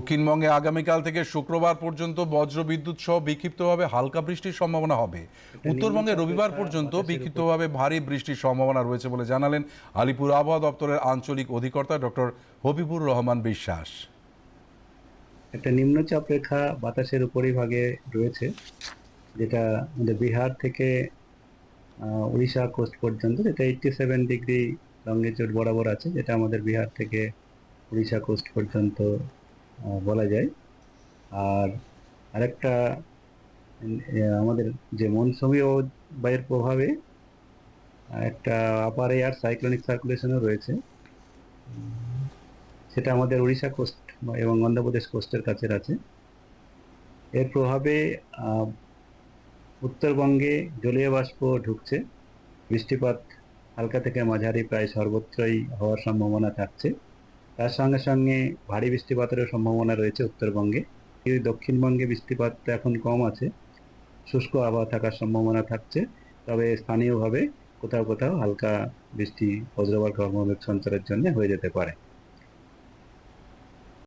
দক্ষিণবঙ্গে আগামীকাল থেকে শুক্রবার পর্যন্ত বজ্রবিদ্যুৎ সহ বিক্ষিপ্তভাবে হালকা বৃষ্টির সম্ভাবনা হবে। উত্তরবঙ্গে রবিবার পর্যন্ত বিক্ষিপ্তভাবে ভারী বৃষ্টির সম্ভাবনা রয়েছে বলে জানালেন আলিপুর আবহাওয়া দপ্তরের আঞ্চলিক অধিকর্তা ডক্টর হবিবুর রহমান বিশ্বাস। একটা নিম্নচাপ রেখা বাতাসের উপরিভাগে রয়েছে, যেটা আমাদের বিহার থেকে উড়িষ্যা কোস্ট পর্যন্ত, যেটা এইটটি সেভেন ডিগ্রি লঙ্গিটিউড বরাবর আছে, যেটা আমাদের বিহার থেকে উড়িষ্যা কোস্ট পর্যন্ত বলা যায়। আর আরেকটা আমাদের যে মনসুমীয় বায়ুর প্রভাবে একটা আপার এয়ার সাইক্লোনিক সার্কুলেশনও রয়েছে। সেটা আমাদের উড়িষ্যা কোস্ট এবং অন্ধ্রপ্রদেশ কোস্টের কাছে আছে। এর প্রভাবে উত্তরবঙ্গে জলীয় বাষ্প ঢুকছে। বৃষ্টিপাত হালকা থেকে মাঝারি, প্রায় সর্বত্রই হওয়ার সম্ভাবনা থাকছে। তার সঙ্গে সঙ্গে ভারী বৃষ্টিপাতেরও সম্ভাবনা রয়েছে উত্তরবঙ্গে। কিন্তু দক্ষিণবঙ্গে বৃষ্টিপাত এখন কম আছে। শুষ্ক আবহাওয়া থাকার সম্ভাবনা থাকছে। তবে স্থানীয়ভাবে কোথাও কোথাও হালকা বৃষ্টি, বজ্রপাত সঞ্চারের জন্য হয়ে যেতে পারে।